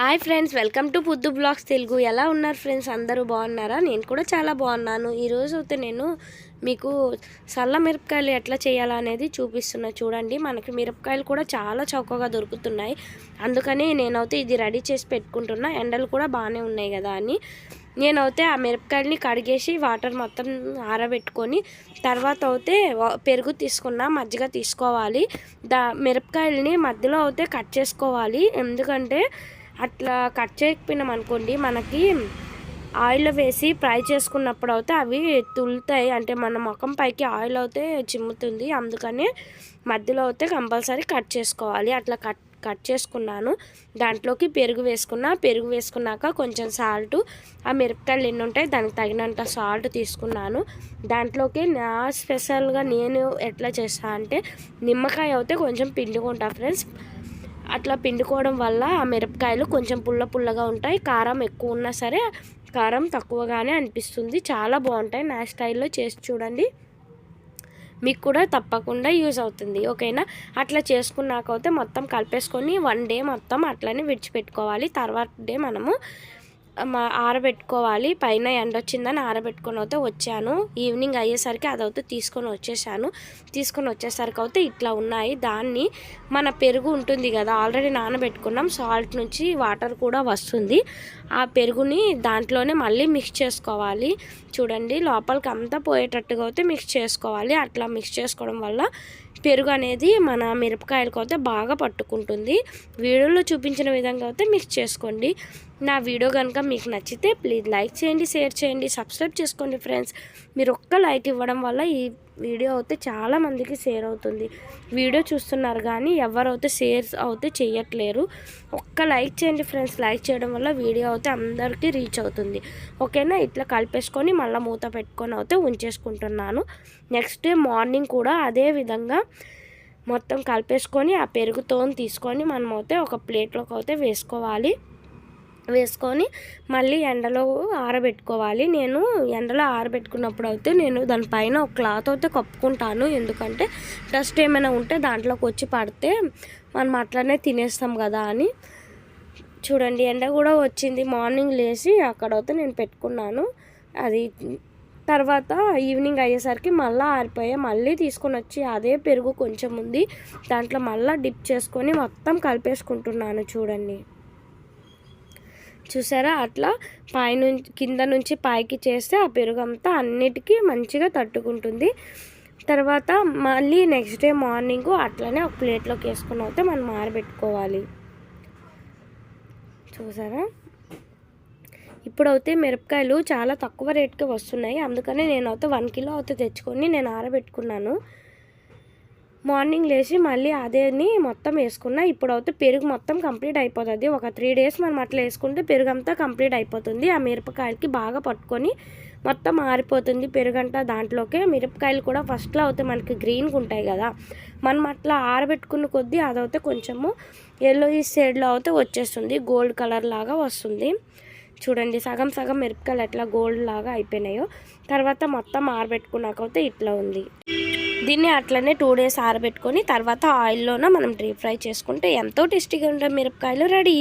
Hi friends welcome to Puddu vlogs Telugu. ఎలా ఉన్నారు friends? అందరూ బాగున్నారా? నేను కూడా చాలా బాగున్నాను. ఈరోజు అయితే నేను మీకు సల్ల మిరపకాయలు ఎట్లా చేయాలా అనేది చూపిస్తున్నా. చూడండి మనకి మిరపకాయలు కూడా చాలా చౌకగా దొరుకుతున్నాయి. అందుకని నేనైతే ఇది రెడీ చేసి పెట్టుకుంటున్నా. ఎండలు కూడా బాగానే ఉన్నాయి కదా అని. నేనైతే ఆ మిరపకాయలని కడిగేసి వాటర్ మొత్తం ఆరబెట్టుకొని తర్వాత అయితే పెరుగు తీసుకున్నా మజ్జిగ తీసుకోవాలి. దా మిరపకాయలని మధ్యలో అయితే కట్ చేసుకోవాలి. ఎందుకంటే అట్లా కట్ చేయకపోయినాం అనుకోండి మనకి ఆయిల్లో వేసి ఫ్రై చేసుకున్నప్పుడు అయితే అవి తులుతాయి అంటే మన ముఖం పైకి ఆయిల్ అయితే చిమ్ముతుంది. అందుకని మధ్యలో అయితే కంపల్సరీ కట్ చేసుకోవాలి. అట్లా కట్ కట్ చేసుకున్నాను. దాంట్లోకి పెరుగు వేసుకున్నా పెరుగు వేసుకున్నాక కొంచెం సాల్ట్ ఆ మిరపకాయలు ఎన్ని ఉంటాయి దానికి తగినంత సాల్ట్ తీసుకున్నాను. దాంట్లోకి నా స్పెషల్గా నేను ఎట్లా చేస్తా అంటే నిమ్మకాయ అయితే కొంచెం పిండుకుంటా ఫ్రెండ్స్ అట్లా పిండుకోవడం వల్ల ఆ మిరపకాయలు కొంచెం పుల్ల పుల్లగా ఉంటాయి. కారం ఎక్కువ ఉన్నా సరే కారం తక్కువగానే అనిపిస్తుంది. చాలా బాగుంటాయి. నా స్టైల్లో చేసి చూడండి. మీకు కూడా తప్పకుండా యూజ్ అవుతుంది. ఓకేనా? అట్లా చేసుకున్నాకైతే మొత్తం కలిపేసుకొని వన్ డే మొత్తం అట్లనే విడిచిపెట్టుకోవాలి. తర్వాత డే మనము ఆరబెట్టుకోవాలి. పైన ఎండ వచ్చిందని ఆరబెట్టుకొని అయితే వచ్చాను. ఈవినింగ్ అయ్యేసరికి అదైతే తీసుకొని వచ్చేసాను. తీసుకొని వచ్చేసరికి అయితే ఇట్లా ఉన్నాయి. దాన్ని మన పెరుగు ఉంటుంది కదా ఆల్రెడీ నానబెట్టుకున్నాం. సాల్ట్ నుంచి వాటర్ కూడా వస్తుంది. ఆ పెరుగుని దాంట్లోనే మళ్ళీ మిక్స్ చేసుకోవాలి. చూడండి లోపలికి అంతా పోయేటట్టుగా అయితే మిక్స్ చేసుకోవాలి. అట్లా మిక్స్ చేసుకోవడం వల్ల పెరుగు అనేది మన మిరపకాయలకు అయితే బాగా పట్టుకుంటుంది. వీడియోలో చూపించిన విధంగా అయితే మిక్స్ చేసుకోండి. నా వీడియో కనుక మీకు నచ్చితే ప్లీజ్ లైక్ చేయండి షేర్ చేయండి సబ్స్క్రైబ్ చేసుకోండి ఫ్రెండ్స్. మీరు ఒక్క లైక్ ఇవ్వడం వల్ల ఈ వీడియో అయితే చాలా మందికి షేర్ అవుతుంది. వీడియో చూస్తున్నారు కానీ ఎవరైతే షేర్ అయితే చేయట్లేరు ఒక్క లైక్ చేయండి ఫ్రెండ్స్. లైక్ చేయడం వల్ల వీడియో అయితే అందరికీ రీచ్ అవుతుంది. ఓకేనా? ఇట్లా కలిపేసుకొని మళ్ళీ మూత పెట్టుకొని అయితే ఉంచేసుకుంటున్నాను. నెక్స్ట్ డే మార్నింగ్ కూడా అదే విధంగా మొత్తం కలిపేసుకొని ఆ పెరుగుతో తీసుకొని మనం అయితే ఒక ప్లేట్లోకి అయితే వేసుకోవాలి. వేసుకొని మళ్ళీ ఎండలో ఆరబెట్టుకోవాలి. నేను ఎండలో ఆరబెట్టుకున్నప్పుడు అయితే నేను దానిపైన ఒక క్లాత్ అయితే కప్పుకుంటాను. ఎందుకంటే డస్ట్ ఏమైనా ఉంటే దాంట్లోకి వచ్చి పడితే మనం అట్లనే తినేస్తాం కదా అని. చూడండి ఎండ కూడా వచ్చింది. మార్నింగ్ లేచి అక్కడైతే నేను పెట్టుకున్నాను. అది తర్వాత ఈవినింగ్ అయ్యేసరికి మళ్ళీ ఆరిపోయా మళ్ళీ తీసుకొని వచ్చి అదే పెరుగు కొంచెం ఉంది. దాంట్లో మళ్ళీ డిప్ చేసుకొని మొత్తం కలిపేసుకుంటున్నాను చూడండి. చూసారా? అట్లా పైనుంచి కింద నుంచి పైకి చేస్తే ఆ పెరుగంతా అన్నిటికీ మంచిగా తట్టుకుంటుంది. తర్వాత మళ్ళీ నెక్స్ట్ డే మార్నింగ్ అట్లనే ఒక ప్లేట్లోకి వేసుకుని అయితే మనం ఆరబెట్టుకోవాలి. చూసారా? ఇప్పుడైతే మిరపకాయలు చాలా తక్కువ రేట్కి వస్తున్నాయి. అందుకనే నేను అయితే వన్ కిలో అయితే తెచ్చుకొని నేను ఆరబెట్టుకున్నాను. మార్నింగ్ లేచి మళ్ళీ అదేని మొత్తం వేసుకున్నా ఇప్పుడు అయితే పెరుగు మొత్తం కంప్లీట్ అయిపోతుంది. ఒక త్రీ డేస్ మనం అట్లా వేసుకుంటే పెరుగు అంతా కంప్లీట్ అయిపోతుంది. ఆ మిరపకాయలకి బాగా పట్టుకొని మొత్తం ఆరిపోతుంది పెరుగంట దాంట్లోకే. మిరపకాయలు కూడా ఫస్ట్లో అయితే మనకి గ్రీన్గా ఉంటాయి కదా. మనం అట్లా ఆరబెట్టుకున్న కొద్దీ అదైతే కొంచెము ఎల్లో ఈ సైడ్లో అయితే వచ్చేస్తుంది. గోల్డ్ కలర్ లాగా వస్తుంది. చూడండి సగం సగం మిరపకాయలు ఎట్లా గోల్డ్ లాగా అయిపోయినాయో. తర్వాత మొత్తం ఆరబెట్టుకున్నాకైతే ఇట్లా ఉంది. దీన్ని అట్లనే టూ డేస్ ఆరబెట్టుకొని తర్వాత ఆయిల్లోన మనం డీప్ ఫ్రై చేసుకుంటే ఎంతో టేస్టీగా ఉండే మిరపకాయలు రెడీ.